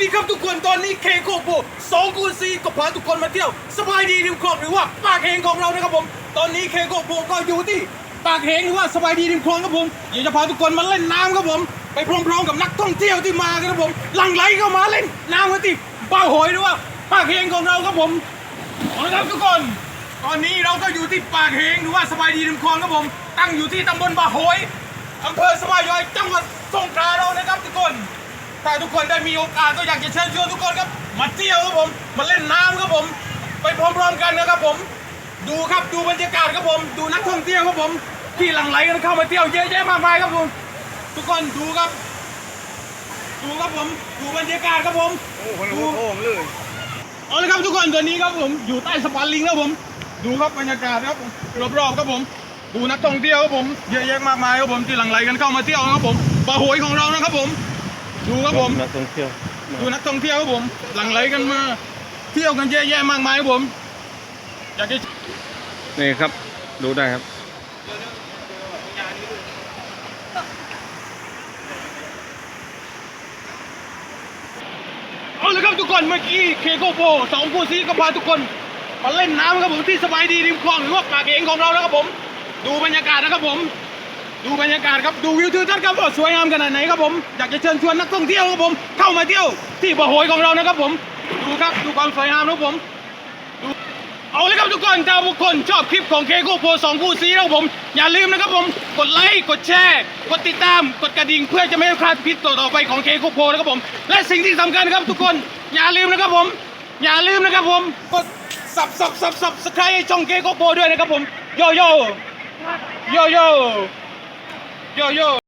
ดีครับทุกคนตอนนี้เคโกโบสองคูณสี่ก็พาทุกคนมาเที่ยวสบายดีริมคลองหรือว่าปากเฮงของเรานะครับผม ตอนนี้เคโกโบก็อยู่ที่ปากเฮงหรือว่าสบายดีริมคลองครับผมอยากจะพาทุกคนมาเล่นน้ำครับผม ไปพร้อมๆกับนักท่องเที่ยวที่มากันครับผมหลั่งไหลเข้ามาเล่นน้ำกันที่ป้าโหยหรือว่าปากเฮงของเราครับผมเอาละครับทุกคน ตอนนี้เราก็อยู่ที่ปากเฮงหรือว่าสบายดีริมคลองครับผม ตั้งอยู่ที่ตำบลบาโหยอำเภอสบายย้อยจังหวัดสงขลาเรานะครับทุกคน ถ้าทุกคนได้มีโอกาสก็อยากจะเชิญชวนทุกคนครับ มาเที่ยวครับผม มาเล่นน้ำครับผม ไปพร้อมๆกันนะครับผม ดูครับดูบรรยากาศครับผม ดูนักท่องเที่ยวครับผม ที่หลั่งไหลกันเข้ามาเที่ยวเยอะแยะมากมายครับผม ทุกคนดูครับ ดูครับผม ดูบรรยากาศครับผมโอ้โหโอ้โหเลยเอาเลยครับทุกคนตอนนี้ครับผมอยู่ใต้สะพานลิงครับผม ดูครับบรรยากาศครับผมรอบๆครับผม ดูนักท่องเที่ยวครับผมเยอะแยะมากมายครับผมที่หลั่งไหลกันเข้ามาเที่ยวครับผมปะโหยของเรานะครับผม ดูครับผม นักท่องเที่ยวดูนักท่องเที่ยวครับผม หลั่งไหลกันมา เที่ยวกันเยอะแยะมากมายครับผม อยากจะนี่ครับ ดูได้ครับ เอาเลยครับทุกคนเมื่อกี้เคโกโปสองผู้ซีก็พาทุกคนมาเล่นน้ำครับผมที่สบายดีริมคลองหรือว่าปากเองของเรานะครับผม ดูบรรยากาศนะครับผม ดูบรรยากาศครับดูวิวทิวทัศน์ครับว่าสวยงามขนาดไหนครับผมอยากจะเชิญชวนนักท่องเที่ยวครับผมเข้ามาเที่ยวที่บ่อโหยของเรานะครับผม ดูครับดูความสวยงามนะครับผมเอาเลยครับทุกคนถ้าทุกคนชอบคลิปของเคโกโปสองผู้ซีนะครับผม อย่าลืมนะครับผม กดไลค์ กดแชร์ กดติดตาม กดกระดิ่งเพื่อจะไม่พลาดคลิปต่อๆไปของเคโกโปนะครับผม และสิ่งที่สำคัญครับทุกคน อย่าลืมนะครับผม อย่าลืมนะครับผม กดสับสับสับสับสไครต์ช่องเคโกโปด้วยนะครับผม โยโย่โยโย่ โยโย่